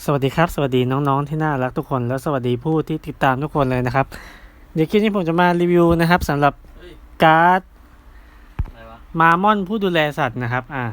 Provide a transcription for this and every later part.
สวัสดีครับ สวัสดีน้องๆที่น่ารักทุกคน แล้วสวัสดีผู้ที่ติดตามทุกคนเลยนะครับ เดี๋ยวคลิปนี้ผมจะมารีวิวนะครับสำหรับเฮ้ยการ์ดอะไรวะมามอนผู้ดูแลสัตว์นะครับ อ่า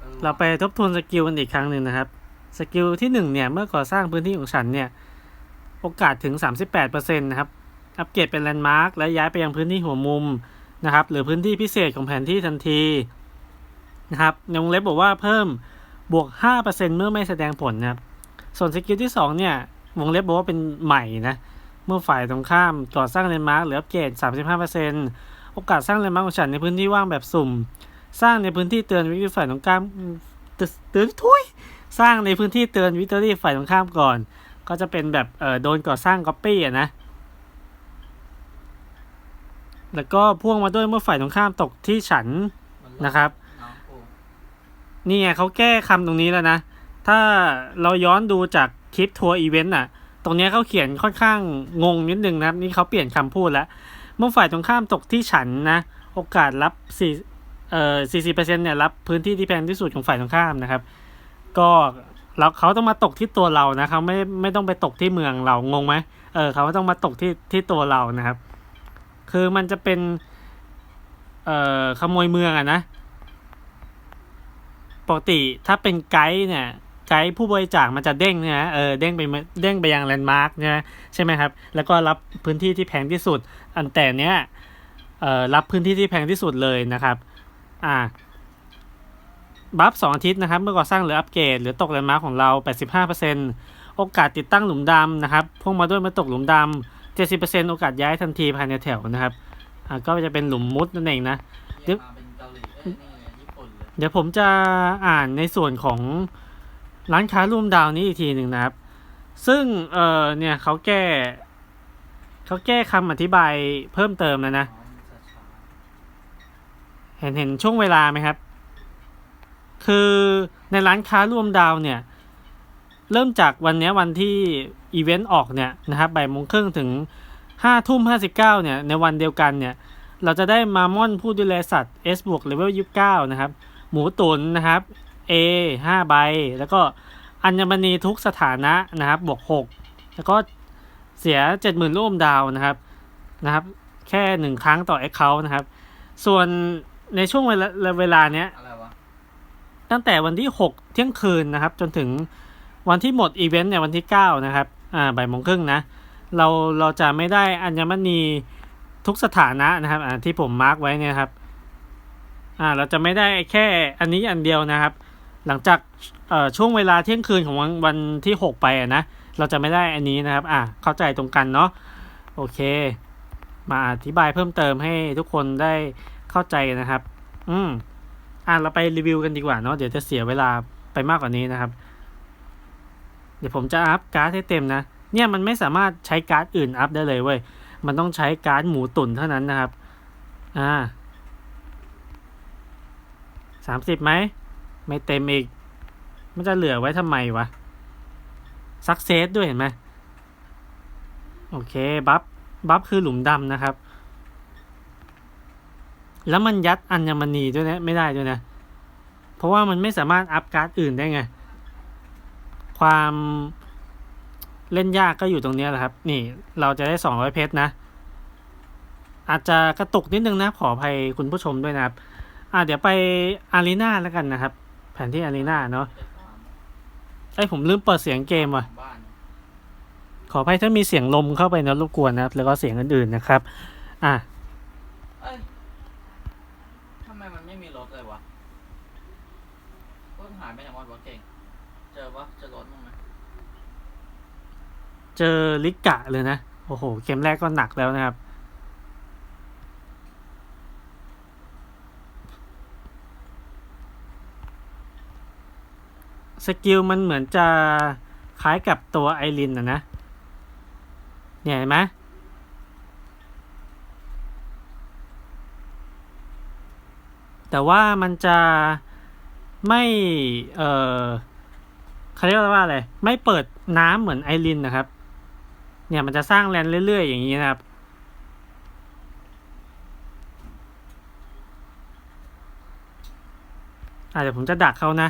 ออเราไปทบทวนสกิลกันอีกครั้งหนึ่งนะครับ สกิลที่หนึ่งเนี่ย เมื่อก่อสร้างพื้นที่ของฉันเนี่ย โอกาสถึง 38%นะครับ อัปเกรดเป็นแลนด์มาร์คและย้ายไปยังพื้นที่หัวมุมนะครับ หรือพื้นที่พิเศษของแผนที่ทันทีนะครับในวงเล็บบอกว่าเพิ่ม บวก 5%เมื่อไม่แสดงผลนะครับ ส่วนสกิลที่ 2 เนี่ย วงเล็บบอกว่าเป็นใหม่นะ เมื่อฝ่ายตรงข้ามก่อสร้างแลนมาร์คหรืออัปเกรด35%โอกาสสร้างแลนมาร์คของฉันในพื้นที่ว่างแบบสุ่ม สร้างในพื้นที่เตือนวิกฤตฝ่ายตรงข้ามเตือนทุยสร้างในพื้นที่เตือนวิกตอรี่ฝ่ายตรงข้ามก่อน ก็จะเป็นแบบเออโดนก่อสร้างก๊อปปี้อะนะแล้วก็พ่วงมาด้วยเมื่อฝ่ายตรงข้ามตกที่ฉันนะครับ นี่ไงเขาแก้คำตรงนี้แล้วนะ ถ้าเราย้อนดูจากคลิปทัวร์อีเวนต์น่ะ ตรงนี้เขาเขียนค่อนข้างงงนิดนึงนะครับ นี่เขาเปลี่ยนคำพูดแล้ว เมื่อฝ่ายตรงข้ามตกที่ฉันนะ โอกาสรับสี่เอ่อสี่สิบเปอร์เซ็นต์เนี่ยรับพื้นที่ที่แพงที่สุดของฝ่ายตรงข้ามนะครับ ก็เราเขาต้องมาตกที่ตัวเรานะเขาไม่ไม่ต้องไปตกที่เมืองเรางงไหมเออเขาต้องมาตกที่ที่ตัวเรานะครับ คือมันจะเป็น เอ่อขโมยเมืองอะนะ ปกติถ้าเป็นไกด์เนี่ยไกด์ผู้บริจาคมันจะเด้งนะเออเด้งไปเด้งไปยังแลนด์มาร์กนะใช่ไหมครับ แล้วก็รับพื้นที่ที่แพงที่สุด อันแต่เนี้ยเอ่อรับพื้นที่ที่แพงที่สุดเลยนะครับ อ่าบัฟสองอาทิตย์นะครับ เมื่อก่อสร้างหรืออัปเกรดหรือตกแลนด์มาร์กของเรา 85%โอกาสติดตั้งหลุมดำนะครับ พวงมาด้วยมื่อตกหลุมดำ70%โอกาสย้ายทันทีภายในแถวนะครับ อ่าก็จะเป็นหลุมมุดนั่นเองนะ เดี๋ยวผมจะอ่านในส่วนของร้านค้าร่วมดาวนี้อีกทีหนึ่งนะครับ ซึ่งเออเนี่ยเขาแก้เขาแก้คำอธิบายเพิ่มเติมแล้วนะนช้าเห็นเห็นช่วงเวลาไหมครับ คือในร้านค้าร่วมดาวเนี่ย เริ่มจากวันนี้วันที่อีเวนต์ออกเนี่ยนะครับบ่ายโมงครึ่งถึงห้าทุ่มห้าสิบเก้าเนี่ย ในวันเดียวกันเนี่ย เราจะได้มามอนผู้ดูแลสัตว์ S บวกเลเวลยี่สิบเก้านะครับ หมูตุนนะครับ A ห้าใบ แล้วก็อัญมณีทุกสถานะนะครับบวกหกแล้วก็เสียเจ็ดหมื่นร่วมดาวนะครับนะครับ แค่หนึ่งครั้งต่อ Account นะครับ ส่วนในช่วงเวลาเวลาเนี้ยอะไรวะตั้งแต่วันที่ 6 เที่ยงคืนนะครับ จนถึงวันที่หมดอีเวนต์เนี่ยวันที่ 9 นะครับอ่าบ่ายโมงครึ่งนะ เราเราจะไม่ได้อัญมณีทุกสถานะนะครับอ่าที่ผมมาร์กไว้เนี่ยครับ อ่าเราจะไม่ได้แค่อันนี้อันเดียวนะครับ หลังจากเอ่อช่วงเวลาเที่ยงคืนของวันวันที่ 6 ไปนะเราจะไม่ได้อันนี้นะครับอ่าเข้าใจตรงกันเนาะโอเค มาอธิบายเพิ่มเติมให้ทุกคนได้เข้าใจนะครับ อืมอะเราไปรีวิวกันดีกว่าเนาะเดี๋ยวจะเสียเวลาไปมากกว่านี้นะครับ เดี๋ยวผมจะอัพการ์ดให้เต็มนะเนี่ยมันไม่สามารถใช้การ์ดอื่นอัพได้เลยเว้ยมันต้องใช้การ์ดหมูตุ๋นเท่านั้นนะครับ อ่า สามสิบไหม ไม่เต็มอีก มันจะเหลือไว้ทำไมวะซักเซสด้วยเห็นไหมโอเค บัฟ บัฟคือหลุมดำนะครับ แล้วมันยัดอัญมณีด้วยนะ ไม่ได้ด้วยนะ เพราะว่ามันไม่สามารถอัพการ์ดอื่นได้ไง ความเล่นยากก็อยู่ตรงเนี้ยแหละครับ นี่เราจะได้สองร้อยเพชรนะ อาจจะกระตุกนิดนึงนะ ขออภัยคุณผู้ชมด้วยนะครับ อะเดี๋ยวไปอารีนาแล้วกันนะครับ แผนที่อารีนาเนาะไม่ได้ฟาร์มไอยผมลืมเปิดเสียงเกมว่ะบ้านขออภัยถ้ามีเสียงลมเข้าไปนะรบกวนนะครับ แล้วก็เสียงอื่นๆนะครับ อะเอ้ยทำไมมันไม่มีรถเลยวะรถหายไปไหนหมดวะเก่ง เจอปะเจอรถมั้างไหมเจอลิกะเลยนะ โอ้โห เกมแรกก็หนักแล้วนะครับ สกิลมันเหมือนจะคล้ายกับตัวไอรินนะนะ เนี่ยเห็นไหมแต่ว่ามันจะไม่ เออเขาเรียกว่าอะไร ไม่เปิดน้ำเหมือนไอรินนะครับ เนี่ยมันจะสร้างแลนด์เรื่อย ๆ อย่างนี้นะครับอะเดี๋ยวผมจะดักเขานะ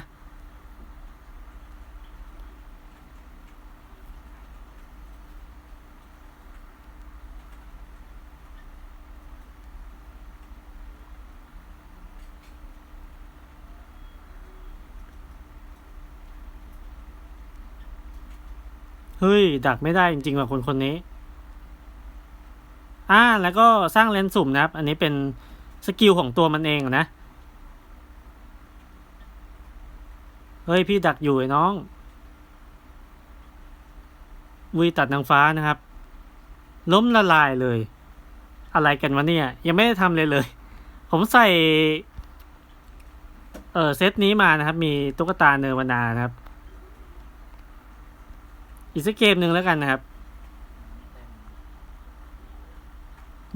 เฮ้ย ดักไม่ได้จริงๆว่ะคนคนนี้ อ่า แล้วก็สร้างเลนส์สุ่มนะครับ อันนี้เป็นสกิลของตัวมันเองนะ เฮ้ย พี่ดักอยู่ไอ้น้องวีตัดนางฟ้านะครับ ล้มละลายเลย อะไรกันวะเนี่ย ยังไม่ได้ทำเลยเลย ผมใส่ เออเซตนี้มานะครับ มีตุ๊กตาเนวนานะครับ อีกสักเกมหนึ่งแล้วกันนะครับ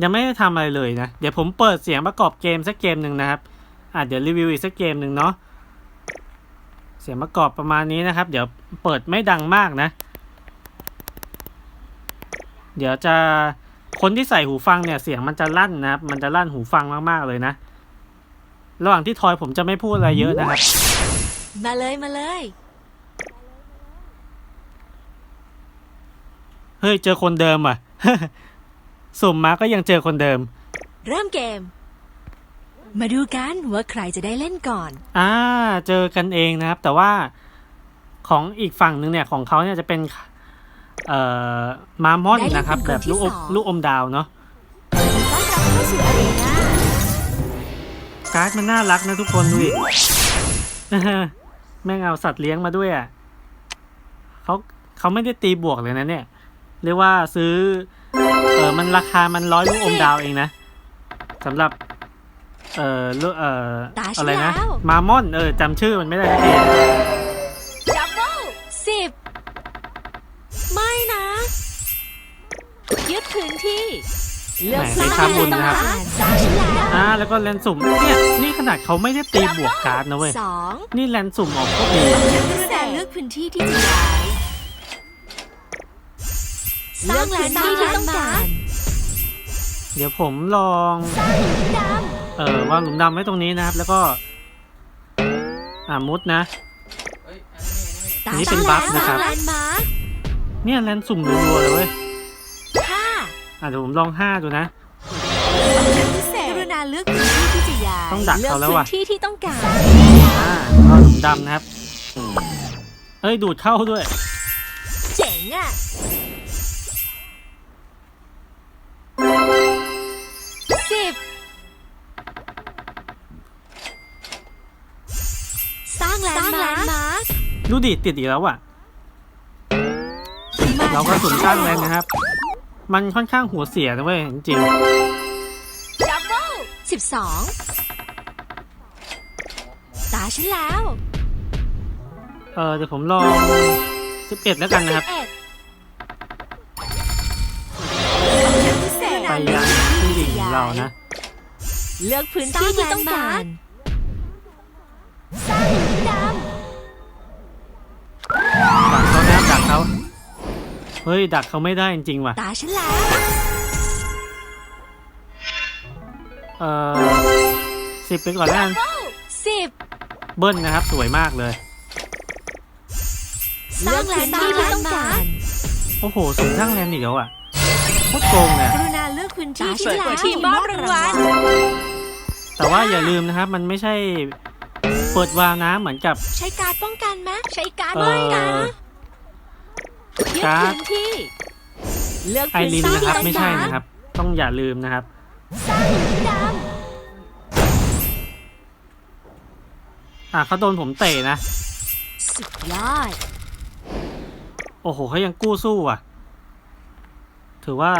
ยังไม่ได้ทำอะไรเลยนะ เดี๋ยวผมเปิดเสียงประกอบเกมสักเกมหนึ่งนะครับอะเดี๋ยวรีวิวอีกสักเกมหนึ่งเนาะเสียงประกอบประมาณนี้นะครับ เดี๋ยวเปิดไม่ดังมากนะ เดี๋ยวจะคนที่ใส่หูฟังเนี่ยเสียงมันจะลั่นนะครับ มันจะลั่นหูฟังมากๆเลยนะ ระหว่างที่ทอยผมจะไม่พูดอะไรเยอะนะครับ มาเลยมาเลย เฮ้ย เจอคนเดิมอะ สุ่มมาก็ยังเจอคนเดิม เริ่มเกม มาดูกันว่าใครจะได้เล่นก่อน อ่า เจอกันเองนะครับ แต่ว่าของอีกฝั่งหนึ่งเนี่ยของเขาเนี่ยจะเป็น เอ่อ มามอนได้เล่นนะครับเป็นคนแบบลูกอมที่สองลูกอมดาวเนาะต้อนรับเข้าสู่อารีนาการ์ดมันน่ารักนะทุกคนดูดิแม่งเอาสัตว์เลี้ยงมาด้วยอะเขาเขาไม่ได้ตีบวกเลยนะเนี่ย เรียกว่าซื้อเออมันราคามันร้อยลูกอมดาวเองนะสำหรับ เอ่อลูกเอ่อตาฉัอะนไรนะแล้วมามอน เออจำชื่อมันไม่ได้สักทีดับเบิลสิบไม่นะยึดพื้นที่เลือกแหม่สร้างใช้คาบุญนะครับตาฉันแล้วอ่าแล้วก็แลนสุ่มเนี่ยนี่ขนาดเขาไม่ได้ตีบวกการ์ดนะเว้ยสองนี่แลนสุ่มออกก็ดีแต่เลือกพื้นที่ที่จะย้าย สร้างพื้นที่ที่ต้องการเดี๋ยวผมลองดเออวางหลุมดำไว้ตรงนี้นะครับ แล้วก็ อ่ามุดนะเอ้ยอันนี้อันนี้ำอันนี้เป็นบัฟนะครับแลนด์มาร์คเนี่ยแลนสุ่มรัวๆเลยเว้ยห้าอะเดี๋ยวผมลองห้าดูนะ พิเศษกรุณาเลือกพื้นที่ที่จะย้ายต้องดักเขาแล้วว่ะเลือกพื้นที่ที่ต้องการอ่าเอาหลุมดำนะครับ เอ้ยดูดเข้าด้วย เจ๋งอะางแลนด์มาร์คดูดิติดอีกแล้วอะ เราก็สุนสร้างแลนนะครับ มันค่อนข้างหัวเสียนะเว้ยจริงดับเบิลสิบสองตาฉันแล้วๆเออเดี๋ยวผมลองสิบเอ็ดแล้วกันนะครับพิเศษไปยังที่ดิ่งของเรานะ เลือกพื้นที่ที่ต้องการสร้ เฮ้ย ดักเขาไม่ได้จริงๆว่ะำตาฉันแล้ว เออสิบไปก่อนแล้วกันสิบเบิ้ลนะครับ สวยมากเลย สร้างแลนด์ที่ที่ต้องการโอ้โหสูงทั้งแลนด์อีกแล้วอะโคตรโกงเลยกอะรุณาเลือกพื้นที่ที่แล้วทีมมอบรางวัลแต่ว่าอย่าลืมนะครับ มันไม่ใช่เปิดวาล์วน้ำเหมือนกับ ใช้การดป้องกันไหมใช้การดเอ่อไม่นะ ยึดการ์ด พื้นที่ เลือกไอพื้นรินที่นะที่ครับ ต้องไม่ใช่การนะครับ ต้องอย่าลืมนะครับ สร้างหินดอะเขาโดนผมเตะนะำสุดยอด โอ้โหเขายังกู้สู้อะ ถือว่า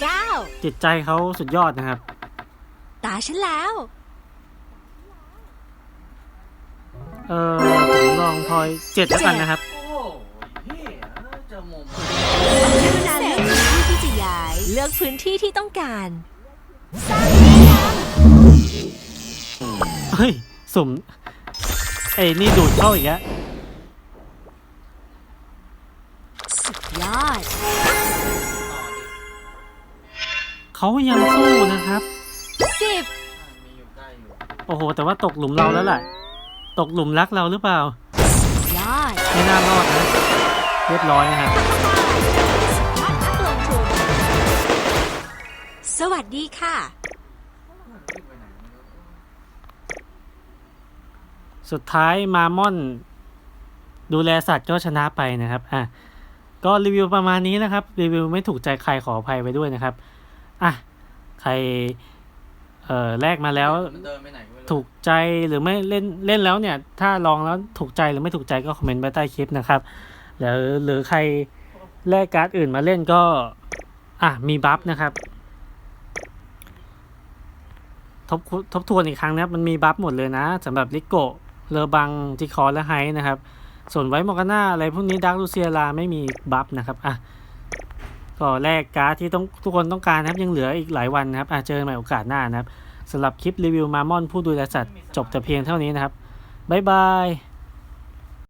เก้าจิตใจเขาสุดยอดนะครับ ตาฉันแล้ว เออผมลองทอยเจ็ดแล้วกันนะครับ รุณาเลือกพื้นที่ที่จะย้าย เลือกพื้นที่ที่ต้องการเฮ้ย สุ่มไอ้นี่ดูดเข้าอีกแล้วสุดยอดต่อดิเขายังสู้นะครับ สิบอะมีอยู่ใกล้อยู่โอ้โห แต่ว่าตกหลุมเราแล้วแหละตกหลุมรักเราหรือเปล่า ยอด ไม่น่ารอดนะ เรียบร้อยนะครับ สวัสดีค่ะวิ่งไปไหนไม่รู้สุดท้ายมามอน ดูแลสัตว์ก็ชนะไปนะครับ อะ ก็รีวิวประมาณนี้นะครับ รีวิวไม่ถูกใจใครขออภัยไว้ด้วยนะครับ อะ ใคร เอ่อ แลกมาแล้วมันเดินไปไหนก็ไม่รู้ถูกใจหรือไม่เล่นเล่นแล้วเนี่ย ถ้าลองแล้วถูกใจหรือไม่ถูกใจก็คอมเมนต์ไว้ใต้คลิปนะครับ แล้วหรือใครแลกการ์ดอื่นมาเล่นก็ อะ มีบัฟนะครับ ทบทบทวนอีกครั้งนะครับ มันมีบัฟหมดเลยนะสำหรับลิโกเลอบังจิคอร์และไฮนะครับ ส่วนไว้มอกาน่าอะไรพวกนี้ดักลูเซียลาไม่มีบัฟนะครับอะก็แลกการ์ดที่ต้องทุกคนต้องการนะครับยังเหลืออีกหลายวันนะครับอะเจอใหม่โอกาสหน้านะครับสำหรับคลิปรีวิวมามอนผู้ดูแลสัตว์จบแต่เพียงเท่านี้นะครับบ๊ายบาย